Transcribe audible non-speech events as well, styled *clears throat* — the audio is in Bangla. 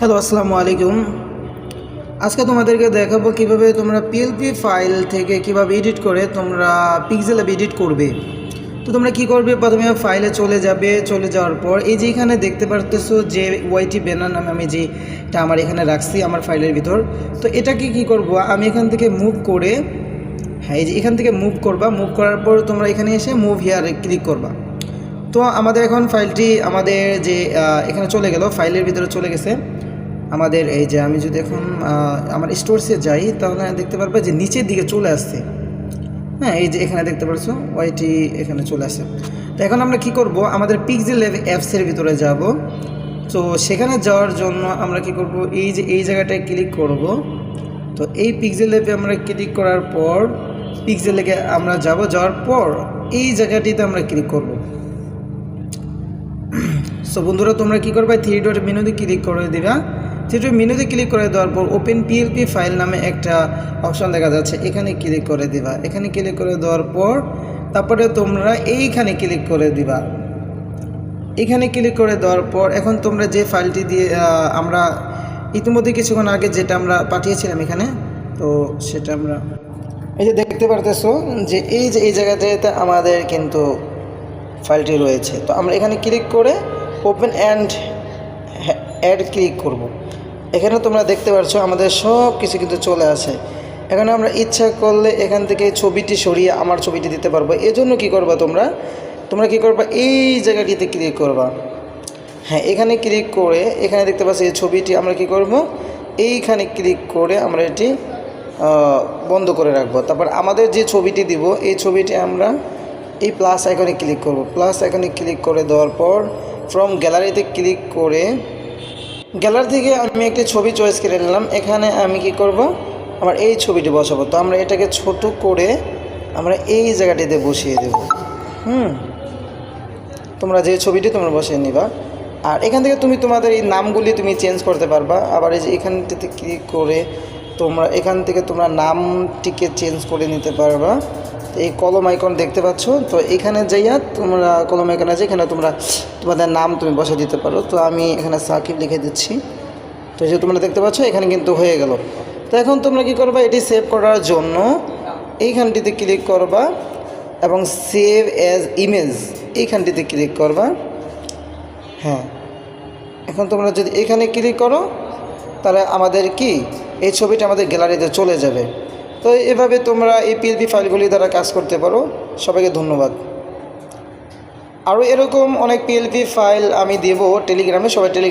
হ্যালো, আসসালামু আলাইকুম। আজকে তোমাদেরকে দেখাবো কীভাবে তোমরা পিএলপি ফাইল থেকে কীভাবে এডিট করে তোমরা পিক্সেল এডিট করবে। তো তোমরা কি করবে? প্রথমে ফাইলে চলে যাবে, চলে যাওয়ার পর এই যে এখানে দেখতে পারতেছো যে ওয়াইটি ব্যানার নামে আমি যেটা আমার এখানে রাখছি, আমার ফাইলের ভিতর। তো এটাকে কি করব? আমি এখান থেকে মুভ করে হ্যাঁ এই যে এখান থেকে মুভ করবা। মুভ করার পর তোমরা এখানে এসে মুভ হিয়ারে ক্লিক করবা। তো আমাদের এখন ফাইলটি আমাদের যে এখানে চলে গেল ফাইলের ভিতরে চলে গেছে। আমাদের এই যে আমি যদি এখন আমার স্টোরসে যাই, তাহলে দেখতে পারবে যে নিচের দিকে চলে আসছে। হ্যাঁ এই যে এখানে দেখতে পাচ্ছো ওয়াইটি এখানে চলে আসে তো এখন আমরা কি করব? আমাদের পিক্সেল অ্যাপসের ভিতরে যাব। তো সেখানে যাওয়ার জন্য আমরা কি করব? এই যে, এই জায়গাটায় ক্লিক করব। তো এই পিক্সেল অ্যাপে আমরা ক্লিক করার পর পিক্সেল লেগে আমরা যাব, যাওয়ার পর এই জায়গাটিতে আমরা ক্লিক করব। *clears throat* সো বন্ধুরা, তোমরা কি করবে? থ্রি ডট মেনুতে ক্লিক করে দিবা। ডট মেনুতে ক্লিক করে দেওয়ার পর ওপেন পিএলপি ফাইল নামে একটা অপশন দেখা যাচ্ছে। এখানে ক্লিক করে দিবা। এখানে ক্লিক করে দেওয়ার পর তারপরে তোমরা এইখানে ক্লিক করে দিবা। এখানে ক্লিক করে দেওয়ার পর এখন তোমরা যে ফাইলটি দিয়ে আমরা ইতিমধ্যে কিছুক্ষণ আগে যেটা আমরা পাঠিয়েছিলাম এখানে, তো সেটা আমরা এই যে দেখতে পারতেছো যে এই যে এই জায়গাটাতে আমাদের কিন্তু ফাইলটি রয়েছে। তো আমরা এখানে ক্লিক করে ওপেন অ্যান্ড অ্যাড ক্লিক করব। এখানে তোমরা দেখতে পাচ্ছ আমাদের সব কিছু কিন্তু চলে আসে এখানে আমরা ইচ্ছা করলে এখান থেকে ছবিটি সরিয়ে আমার ছবিটি দিতে পারব। এজন্য কি করবা তোমরা? তোমরা কি করবা? এই জায়গাটিতে ক্লিক করবা। হ্যাঁ এখানে ক্লিক করে, এখানে দেখতে পাচ্ছি এই ছবিটি আমরা কি করব? এইখানে ক্লিক করে আমরা এটি বন্ধ করে রাখব। তারপর আমাদের যে ছবিটি দিব, এই ছবিটি আমরা এই প্লাস আইকনে ক্লিক করব। প্লাস আইকনে ক্লিক করে দেওয়ার পর ফ্রম গ্যালারিতে ক্লিক করে গ্যালারি থেকে আমি একটি ছবি চয়েস করে নিলাম। এখানে আমি কি করব? আমার এই ছবিটি বসাবো। তো আমরা এটাকে ছোট করে আমরা এই জায়গাটিতে বসিয়ে দেব। হুম। তোমরা যে ছবিটি তোমরা বসিয়ে নিবা। আর এখান থেকে তুমি তোমাদের এই নামগুলি তুমি চেঞ্জ করতে পারবা। আবার এই যে এখানটিতে ক্লিক করে তোমরা, এখান থেকে তোমরা নামটিকে চেঞ্জ করে নিতে পারবা। এই কলম আইকন দেখতে পাচ্ছ? তো এখানে যাইয়া তোমরা কলম আইকন আছে, এখানে তোমরা তোমাদের নাম তুমি বসে দিতে পারো। তো আমি এখানে সাকিব লিখে দিচ্ছি। তো যে তোমরা দেখতে পাচ্ছ, এখানে কিন্তু হয়ে গেল। তো এখন তোমরা কি করবা? এটি সেভ করার জন্য এইখানটিতে ক্লিক করবা এবং সেভ অ্যাজ ইমেজ এইখানটিতে ক্লিক করবা। হ্যাঁ। এখন তোমরা যদি এখানে ক্লিক করো, তাহলে আমাদের কি? এই ছবিটা আমাদের গ্যালারিতে চলে যাবে। তো এভাবে তোমরা এই পিএলপি ফাইলগুলি দ্বারা কাজ করতে পারো। সবাইকে ধন্যবাদ। আরও এরকম অনেক পিএলপি ফাইল আমি দেব টেলিগ্রামে, সবাই টেলিগ্রাম